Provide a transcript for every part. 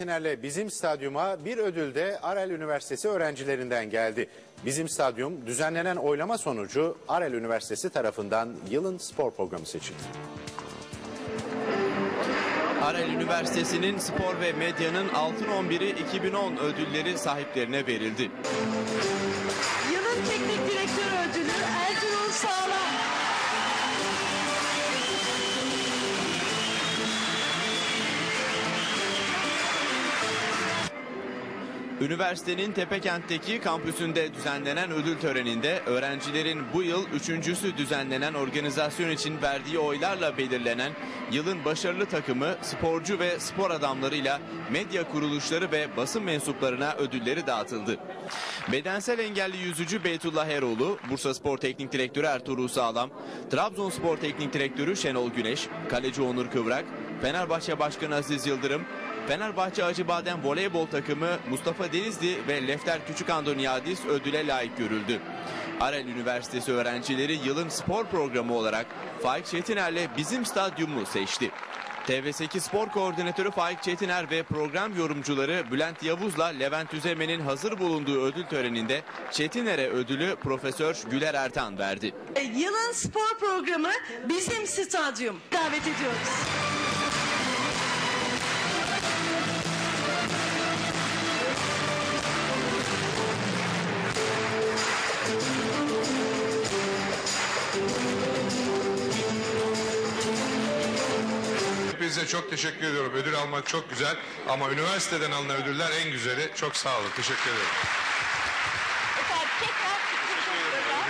Fener'le bizim stadyuma bir ödül de Arel Üniversitesi öğrencilerinden geldi. Bizim stadyum düzenlenen oylama sonucu Arel Üniversitesi tarafından yılın spor programı seçildi. Arel Üniversitesi'nin spor ve medyanın Altın 11'i 2010 ödülleri sahiplerine verildi. Yılın teknik direktörü ödülü Ertuğrul Üniversitenin Tepekent'teki kampüsünde düzenlenen ödül töreninde öğrencilerin bu yıl üçüncüsü düzenlenen organizasyon için verdiği oylarla belirlenen yılın başarılı takımı sporcu ve spor adamlarıyla medya kuruluşları ve basın mensuplarına ödülleri dağıtıldı. Bedensel engelli yüzücü Beytullah Eroğlu, Bursa Spor Teknik Direktörü Ertuğrul Sağlam, Trabzonspor Teknik Direktörü Şenol Güneş, Kaleci Onur Kıvrak, Fenerbahçe Başkanı Aziz Yıldırım, Fenerbahçe Acıbadem voleybol takımı Mustafa Denizli ve Lefter Küçükandon Yadis ödüle layık görüldü. Arel Üniversitesi öğrencileri yılın spor programı olarak Faik Çetiner'le Bizim Stadyumu seçti. TV8 Spor Koordinatörü Faik Çetiner ve program yorumcuları Bülent Yavuz'la Levent Üzemen'in hazır bulunduğu ödül töreninde Çetiner'e ödülü Profesör Güler Ertan verdi. Yılın spor programı Bizim Stadyum. Davet ediyoruz. Hepinize çok teşekkür ediyorum. Ödül almak çok güzel ama üniversiteden alınan ödüller en güzeli. Çok sağ olun. Teşekkür ederim. Efendim tekrar teşekkürler.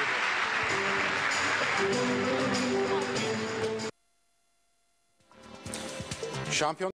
Şampiyon